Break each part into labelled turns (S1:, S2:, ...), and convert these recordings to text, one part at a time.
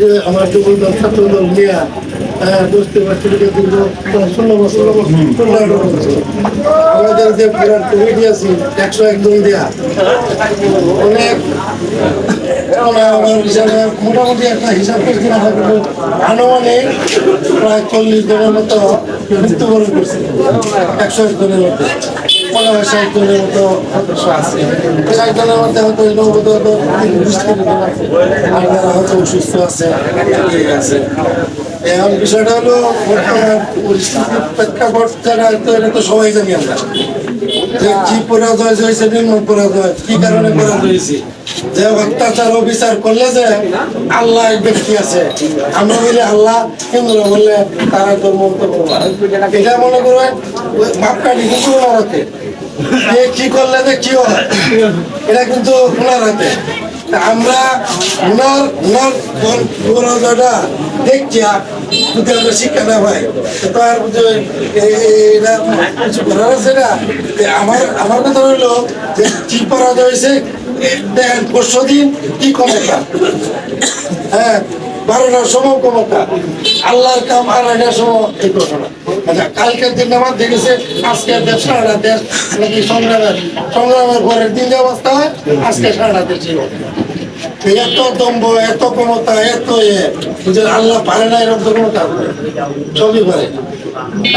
S1: যে আমার যুবক দল ছাত্র দল নিয়ে বুঝতে পারছি যে দীর্ঘ ষোলো বছর আমাদের যে বিরাট কমিটি আছে একশো একজন দেয়া। অনেক হিসাবে মোটামুটি একটা হিসাব করছি আমরা কিন্তু আনুমানিক প্রায় চল্লিশ জনের মতো মৃত্যুবরণ করছি। একশো একজনের মধ্যে। মনে হয় মতো আছে। মধ্যে হয়তো আর হয়তো অসুস্থ আছে আছে। এখন বিষয়টা হলো, বর্তমান পরিস্থিতির প্রেক্ষাপট যারা এটা তো সবাই জানি আমরা। যে কি পরাজয় হয়েছে নিম্ন পরাজয়, কি কারণে পরাজয় হয়েছে। যে অত্যাচার বিচার করলে যে আল্লাহ এক ব্যক্তি আছে। আমরা বলি আল্লাহ, কেন্দ্র বললে তারা মন্তব্য এটা মনে করবেন মাপকাঠি যে কি করলে যে কি হয়? এটা কিন্তু ওনার হাতে। আমরা ওনার ওনার শিক্ষা না? আর আমার আমার যে কি হয়েছে পরশু দিন কি হ্যাঁ বারোটার আল্লাহর কাম আড়াইটার সময় এই ঘটনা আচ্ছা কালকের দিন আমার দেখেছে, আজকের দেশ সারাটা দেশ নাকি সংগ্রামের সংগ্রামের পরের দিন যে অবস্থা হয়, আজকে সারাটা দেশ। এত দম্ভ, এত ক্ষমতা, এত এ। যে আল্লাহ পারে না এরকম কোনো কাজ। সবই পারে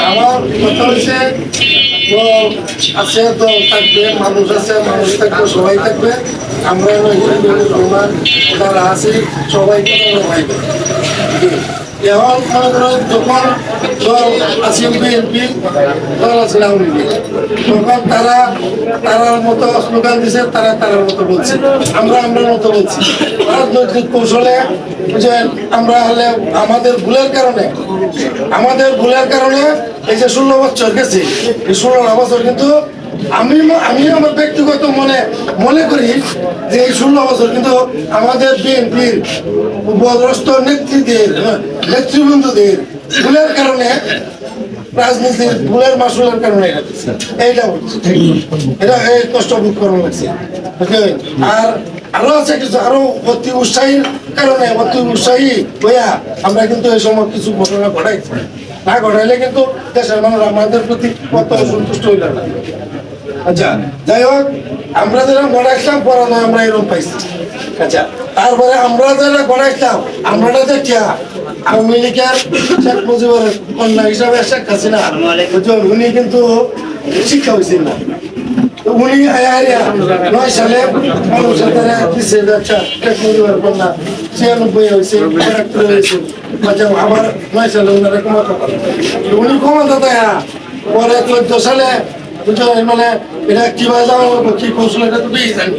S1: আমার কথা হচ্ছে তো আছে তো থাকবে, মানুষ আছে, মানুষ থাকবে, সবাই থাকবে। আমরা রহমান যারা আছি, সবাইকে ভাই এখন যখন দল আছে বিএনপি দল আছে আওয়ামী তখন তারা তারার মতো স্লোগান দিছে, তারা তারার মতো বলছে। আমরা আমরা মতো বলছি। রাজনৈতিক কৌশলে, যে আমরা হলে আমাদের ভুলের কারণে, আমাদের ভুলের কারণে এই যে ষোলো বছর গেছে, এই ষোলো বছর কিন্তু আমি আমি আমার ব্যক্তিগত মনে মনে করি যে এই ষোলো বছর কিন্তু আমাদের বিএনপির উপদ্রস্ত নেতৃত্বের নেতৃবৃন্দদের ভুলের কারণে, রাজনীতির ভুলের মাসুলের কারণে। এইটা হচ্ছে। এটা এই কষ্ট ভোগ করানো লাগছে। আর আরও আছে কিছু, আরও অতি উৎসাহীর কারণে, অতি উৎসাহী হইয়া আমরা কিন্তু এই সময় কিছু ঘটনা ঘটাইছি। না ঘটাইলে কিন্তু দেশের মানুষ আমাদের প্রতি কত সন্তুষ্ট হইল না। আচ্ছা যাই হোক, আমরা যারা গড়াইছিলাম পড়ানো আমরা এরকম পাইছি। আচ্ছা তারপরে আমরা যারা গড়াইছিলাম আমরা দেখিয়া আওয়ামী লীগের শেখ মুজিবুর কন্যা হিসাবে শেখ হাসিনা উনি কিন্তু শিক্ষা হয়েছেন না। উনি নয় সালে মানুষের দিচ্ছে যে আচ্ছা শেখ মুজিবুর কন্যা, ছিয়ানব্বই হয়েছে হয়েছে আচ্ছা আবার নয় সালে ওনারা ক্ষমতা উনি ক্ষমতা পরে চোদ্দ সালে মানে এটা কীভাবে যাওয়া কি কৌশল এটা তো জানি